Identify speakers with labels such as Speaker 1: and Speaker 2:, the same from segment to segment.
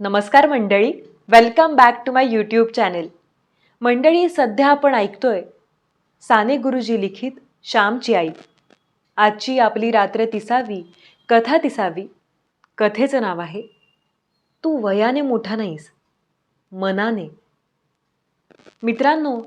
Speaker 1: नमस्कार मंडळी. Welcome back to my YouTube channel मंडळी सध्या आपण ऐकतोय साने गुरुजी लिखित श्यामची आई. आजची आपली रात्र तिसावी कथा तिसावी. कथेचं नाव आहे तू वयाने मोठा नाहीस मनाने. मित्रांनो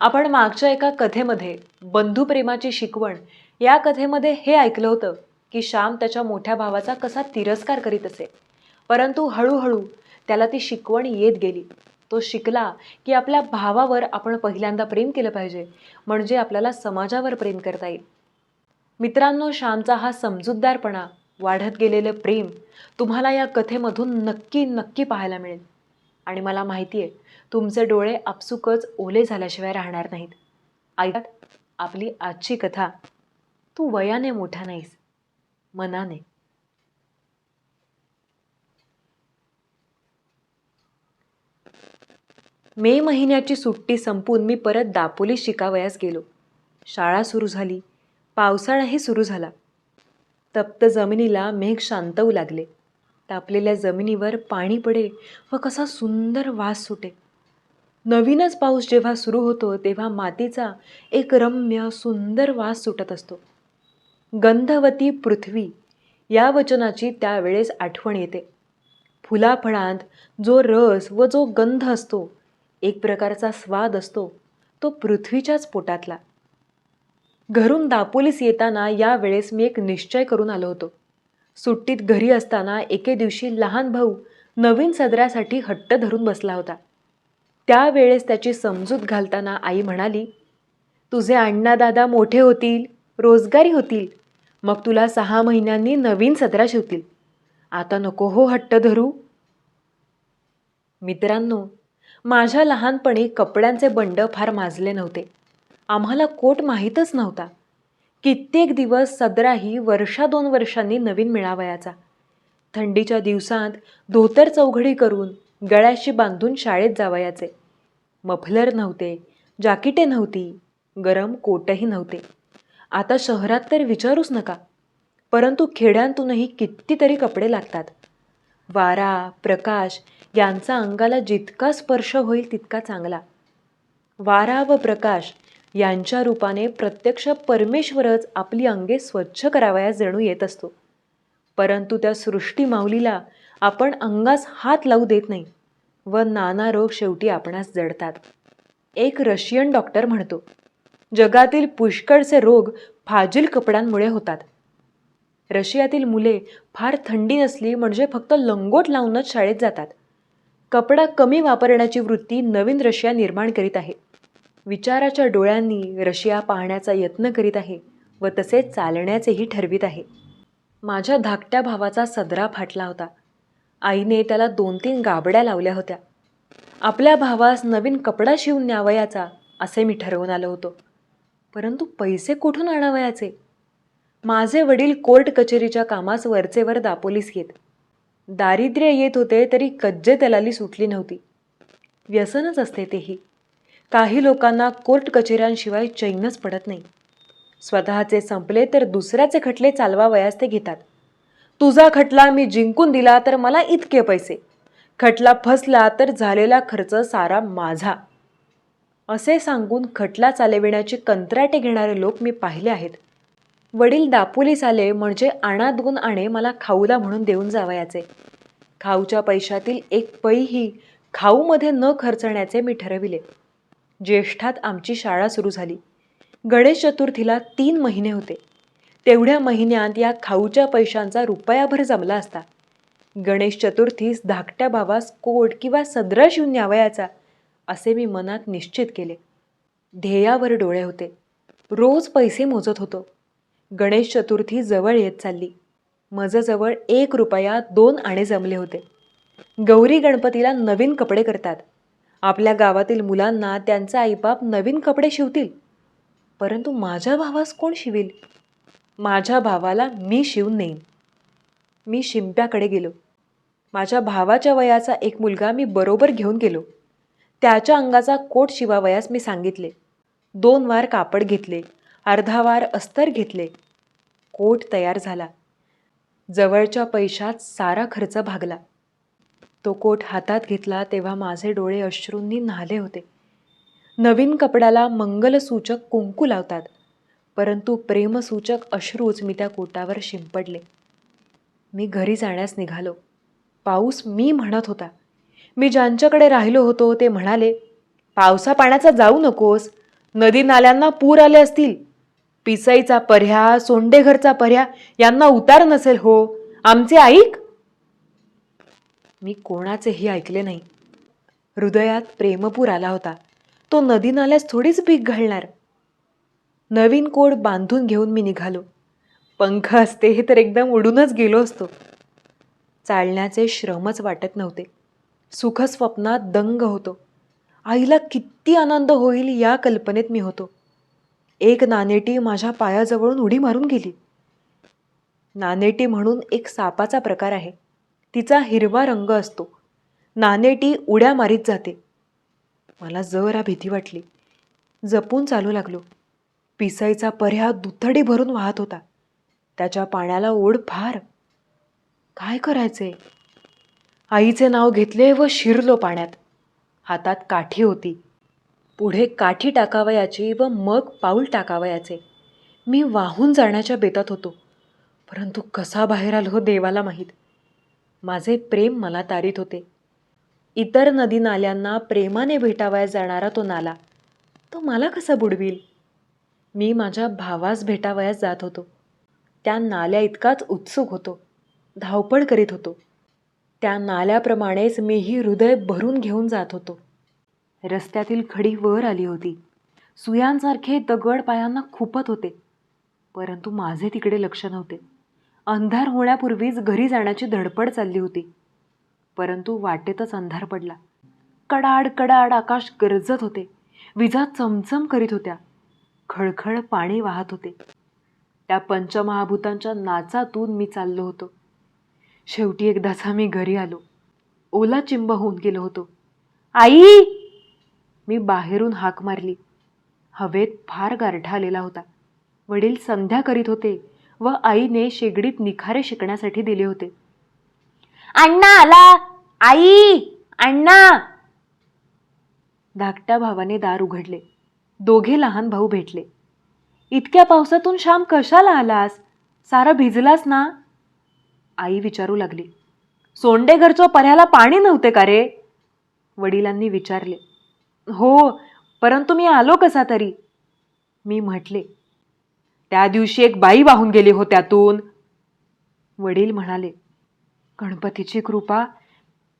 Speaker 1: आपण मागच्या एका कथेमध्ये बंधुप्रेमाची शिकवण या कथेमध्ये हे ऐकलं होतं की श्याम त्याच्या मोठ्या भावाचा कसा तिरस्कार करीत असे. परंतु हळूहळू त्याला ती शिकवण येत गेली. तो शिकला की आपल्या भावावर आपण पहिल्यांदा प्रेम केलं पाहिजे म्हणजे आपल्याला समाजावर प्रेम करता येईल. मित्रांनो श्यामचा हा समजूतदारपणा वाढत गेलेलं प्रेम तुम्हाला या कथेमधून नक्की नक्की पाहायला मिळेल. आणि मला माहिती आहे तुमचे डोळे आपसुकच ओले झाल्याशिवाय राहणार नाहीत. ऐकत आपली आजची कथा तू वयाने मोठा नाहीस मनाने. मे महिन्याची सुट्टी संपून मी परत दापोली शिकावयास गेलो. शाळा सुरू झाली. पावसाळाही सुरू झाला. तप्त जमिनीला मेघ शांतवू लागले. तापलेल्या जमिनीवर पाणी पडे व कसा सुंदर वास सुटे. नवीनच पाऊस जेव्हा सुरू होतो तेव्हा मातीचा एक रम्य सुंदर वास सुटत असतो. गंधवती पृथ्वी या वचनाची त्यावेळेस आठवण येते. फुलाफळांत जो रस व जो गंध असतो एक प्रकारचा स्वाद असतो तो पृथ्वीच्याच पोटातला. घरून दापोलीस येताना या वेळेस मी एक निश्चय करून आलो होतो. सुट्टीत घरी असताना एके दिवशी लहान भाऊ नवीन सदऱ्यासाठी हट्ट धरून बसला होता. त्यावेळेस त्याची समजूत घालताना आई म्हणाली तुझे अण्णा दादा मोठे होतील रोजगारी होतील मग तुला सहा महिन्यांनी नवीन सदरा शिवतील. आता नको हो हट्ट धरू. मित्रांनो माझ्या लहानपणी कपड्यांचे बंड फार माजले नव्हते. आम्हाला कोट माहीतच नव्हता. कित्येक दिवस सदराही वर्षा दोन वर्षांनी नवीन मिळावयाचा. थंडीच्या दिवसांत धोतर चौघडी करून गळ्याशी बांधून शाळेत जावयाचे. मफलर नव्हते जाकिटे नव्हती गरम कोटही नव्हते. आता शहरात तर विचारूच नका. परंतु खेड्यांतूनही कितीतरी कपडे लागतात. वारा प्रकाश यांचा अंगाला जितका स्पर्श होईल तितका चांगला. वारा व प्रकाश यांच्या रूपाने प्रत्यक्ष परमेश्वरच आपली अंगे स्वच्छ करावयास जणू येत असतो. परंतु त्या सृष्टी माऊलीला आपण अंगास हात लावू देत नाही व नाना रोग शेवटी आपणास जडतात. एक रशियन डॉक्टर म्हणतो जगातील पुष्कळचे रोग फाजील कपड्यांमुळे होतात. रशियातील मुले फार थंडी नसली म्हणजे फक्त लंगोट लावूनच शाळेत जातात. कपडा कमी वापरण्याची वृत्ती नवीन रशिया निर्माण करीत आहे. विचाराच्या डोळ्यांनी रशिया पाहण्याचा यत्न करीत आहे व तसे चालण्याचेही ठरवित आहे. माझ्या धाकट्या भावाचा सदरा फाटला होता. आईने त्याला दोन तीन गाबड्या लावल्या होत्या. आपल्या भावास नवीन कपडा शिवून न्यावयाचा असे मी ठरवून आलो होतो. परंतु पैसे कुठून आणावयाचे? माझे वडील कोर्ट कचेरीच्या कामास वरचेवर दापोलीस येत दारिद्र्य येत होते तरी कज्जे तलाली सुटली नव्हती. व्यसनच असते तेही. काही लोकांना कोर्ट कचेऱ्यांशिवाय चैनच पडत नाही. स्वतःचे संपले तर दुसऱ्याचे खटले चालवावयास ते घेतात. तुझा खटला मी जिंकून दिला तर मला इतके पैसे. खटला फसला तर झालेला खर्च सारा माझा. असे सांगून खटला चालविण्याची कंत्राटे घेणारे लोक मी पाहिले आहेत. वडील दापोलीस आले म्हणजे आणा दोन आणे मला खाऊला म्हणून देऊन जावयाचे. खाऊच्या पैशातील एक पैही खाऊमध्ये न खर्चण्याचे मी ठरविले. ज्येष्ठात आमची शाळा सुरू झाली. गणेश चतुर्थीला तीन महिने होते. तेवढ्या महिन्यात या खाऊच्या पैशांचा रुपयाभर जमला असता. गणेश चतुर्थीस धाकट्या भावास कोट किंवा सदरा शिवून न्यावयाचा असे मी मनात निश्चित केले. ध्येयावर डोळे होते. रोज पैसे मोजत होतो. गणेश चतुर्थी जवळ येत चालली. मजजवळ एक रुपया दोन आणे जमले होते. गौरी गणपतीला नवीन कपडे करतात. आपल्या गावातील मुलांना त्यांचा आईबाप नवीन कपडे शिवतील. परंतु माझ्या भावास कोण शिवील? माझ्या भावाला मी शिवून नेईन. मी शिंप्याकडे गेलो. माझ्या भावाच्या वयाचा एक मुलगा मी बरोबर घेऊन गेलो. त्याच्या अंगाचा कोट शिवावयास मी सांगितले. दोन वार कापड घेतले. अर्धावार अस्तर घेतले. कोट तयार झाला. जवळच्या पैशात सारा खर्च भागला. तो कोट हातात घेतला तेव्हा माझे डोळे अश्रूंनी न्हाले होते. नवीन कपड्याला मंगलसूचक कुंकू लावतात परंतु प्रेमसूचक अश्रूच मी त्या कोटावर शिंपडले. मी घरी जाण्यास निघालो. पाऊस मी म्हणत होता. मी ज्यांच्याकडे राहिलो होतो ते म्हणाले पावसा पाण्याचा जाऊ नकोस. नदी नाल्यांना पूर आले असतील. पिसाईचा पर्ह्या सोंडेघरचा पर्ह्या यांना उतार नसेल हो. आमचे ऐक. मी कोणाचेही ऐकले नाही. हृदयात प्रेमपूर आला होता. तो नदी नाल्यास थोडीच भीक घालणार. नवीन कोड बांधून घेऊन मी निघालो. पंख असते हे तर एकदम उडूनच गेलो असतो. चालण्याचे श्रमच वाटत नव्हते. सुखस्वप्नात दंग होतो. आईला किती आनंद होईल या कल्पनेत मी होतो. एक नाणेटी माझ्या पायाजवळून उडी मारून गेली. नाणेटी म्हणून एक सापाचा प्रकार आहे. तिचा हिरवा रंग असतो. नाणेटी उड्या मारीत जाते. मला जरा भीती वाटली. जपून चालू लागलो. पिसाईचा पर्या दुथडी भरून वाहत होता. त्याच्या पाण्याला ओढ फार. काय करायचे? आईचे नाव घेतले व शिरलो पाण्यात. हातात काठी होती. पुढे काठी टाकावयाची व मग पाऊल टाकावयाचे. मी वाहून जाण्याच्या बेतात होतो. परंतु कसा बाहेर आलो हो देवाला माहीत? माझे प्रेम मला तारीत होते. इतर नदी नाल्यांना प्रेमाने भेटावयास जाणारा तो नाला. तो मला कसा बुडवील? मी माझ्या भावास भेटावयास जात होतो. त्या नाल्या इतकाच उत्सुक होतो. धावपळ करीत होतो. त्या नाल्याप्रमाणेच मीही हृदय भरून घेऊन जात होतो. रस्त्यातील खडी वर आली होती. सुयांसारखे दगड पायांना खुपत होते. परंतु माझे तिकडे लक्ष नव्हते. अंधार होण्यापूर्वीच घरी जाण्याची धडपड चालली होती. परंतु वाटेतच अंधार पडला. कडाड कडाड आकाश गरजत होते. विजा चमचम करीत होत्या. खळखळ पाणी वाहत होते. त्या पंचमहाभूतांच्या नाचातून मी चाललो होतो. शेवटी एकदाचा मी घरी आलो. ओला चिंब होऊन गेलो होतो. आई! मी बाहेरून हाक मारली. हवेत फार गारठा आलेला होता. वडील संध्या करीत होते व आईने शेगडीत निखारे शिकण्यासाठी दिले होते. अण्णा आला. आई अण्णा. धाकट्या भावाने दार उघडले. दोघे लहान भाऊ भेटले. इतक्या पावसातून श्याम कशाला आलास? सारा भिजलास ना? आई विचारू लागली. सोंडे घरचं पर्याला पाणी नव्हते का रे? वडिलांनी विचारले. हो परंतु मी आलो कसा तरी? मी म्हटले त्या दिवशी एक बाई वाहून गेली हो त्यातून. वडील म्हणाले गणपतीची कृपा.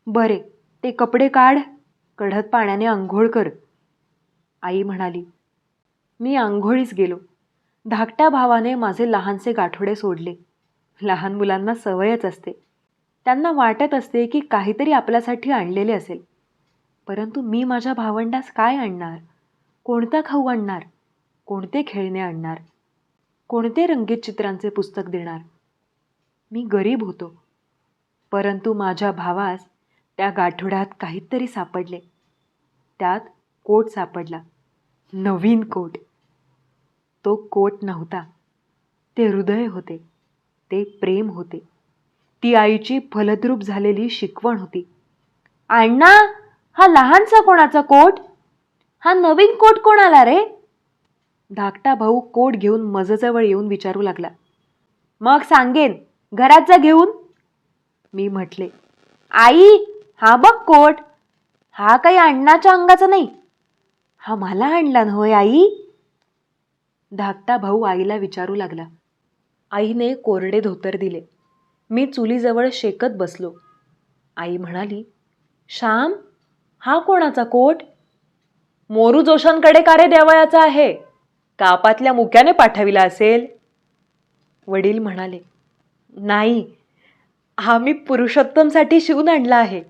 Speaker 1: बरे ते कपडे काढ कढत पाण्याने आंघोळ कर. आई म्हणाली मी आंघोळीस गेलो. धाकट्या भावाने माझे लहानसे गाठोडे सोडले. लहान मुलांना सवयच असते. त्यांना वाटत असते की काहीतरी आपल्यासाठी आणलेले असेल. परंतु मी माझ्या भावंडास काय आणणार? कोणता खाऊ आणणार? कोणते खेळणे आणणार? कोणते रंगीत चित्रांचे पुस्तक देणार? मी गरीब होतो. परंतु माझ्या भावास त्या गाठोड्यात काहीतरी सापडले. त्यात कोट सापडला. नवीन कोट. तो कोट नव्हता. ते हृदय होते. ते प्रेम होते. ती आईची फलद्रूप झालेली शिकवण होती. अण्णा! हा लहानसा कोणाचा कोट? हा नवीन कोट कोणाला रे? धाकटा भाऊ कोट घेऊन मजजवळ येऊन विचारू लागला. मग सांगेन घरात जा घेऊन. मी म्हटले आई हा बघ कोट. हा काही अण्णाच्या अंगाचा नाही. हा मला आणला ना होय आई. धाकटा भाऊ आईला विचारू लागला. आईने कोरडे धोतर दिले. मी चुलीजवळ शेकत बसलो. आई म्हणाली श्याम हा कोणाचा कोट? मोरू जोशांकडे का रे देवयाचा आहे. कापातल्या मुक्याने पाठविला असेल. वडील म्हणाले नाही हा मी पुरुषोत्तमसाठी शिवून आणला आहे.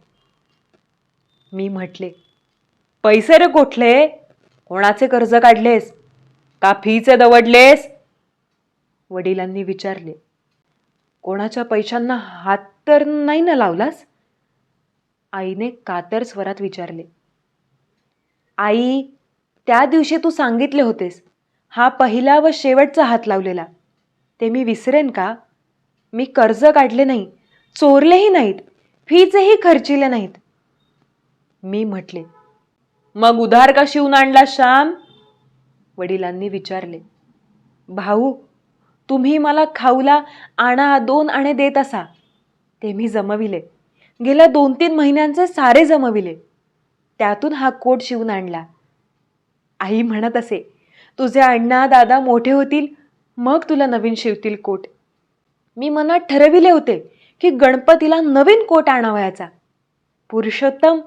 Speaker 1: मी म्हटले पैसे रे कोठले? कोणाचे कर्ज काढलेस? का फीचे दवडलेस? वडिलांनी विचारले कोणाच्या पैशांना हात तर नाही ना लावलास? आईने कातर स्वरात विचारले. आई त्या दिवशी तू सांगितले होतेस हा पहिला व शेवटचा हात लावलेला. ते मी विसरेन का? मी कर्ज काढले नाही चोरलेही नाहीत फीचही खर्चिले नाहीत. मी म्हटले मग उधार का शिवून आणला श्याम? वडिलांनी विचारले भाऊ तुम्ही मला खाऊला आणा दोन आणे देत असा. ते मी जमविले. गेल्या दोन तीन महिन्यांचे सारे जमविले. त्यातून हा कोट शिवून आणला. आई म्हणत असे तुझे अण्णा दादा मोठे होतील मग तुला नवीन शिवतील कोट. मी मनात ठरविले होते की गणपतीला नवीन कोट आणावयाचा. पुरुषोत्तम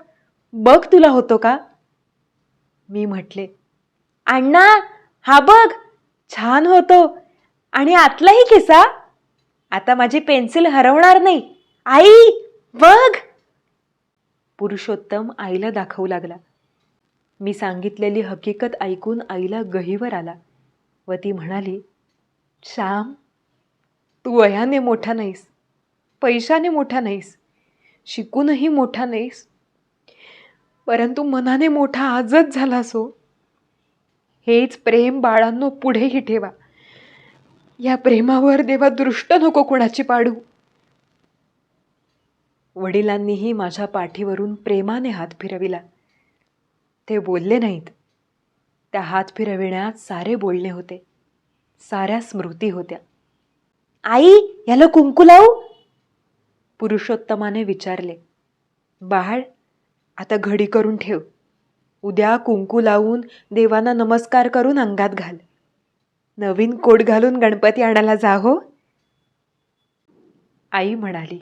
Speaker 1: बघ तुला होतो का? मी म्हटले अण्णा हा बघ छान होतो. आणि आतलाही खिसा. आता माझी पेन्सिल हरवणार नाही. आई बघ! पुरुषोत्तम आईला दाखवू लागला. मी सांगितलेली हकीकत ऐकून आईला गहीवर आला व ती म्हणाली श्याम तू वयाने मोठा नाहीस पैशाने मोठा नाहीस शिकूनही मोठा नाहीस परंतु मनाने मोठा आजच झालास हो. हेच प्रेम बाळांनो पुढेही ठेवा. या प्रेमावर देवा दृष्ट नको कोणाची पाडू. वडिलांनीही माझ्या पाठीवरून प्रेमाने हात फिरविला. ते बोलले नाहीत. त्या हात फिरविण्यात सारे बोलणे होते. साऱ्या स्मृती होत्या. आई याला कुंकू लावू? पुरुषोत्तमाने विचारले. बाळ आता घडी करून ठेव. उद्या कुंकू लावून देवांना नमस्कार करून अंगात घाल. नवीन कोट घालून गणपती आणायला जा हो. आई म्हणाली.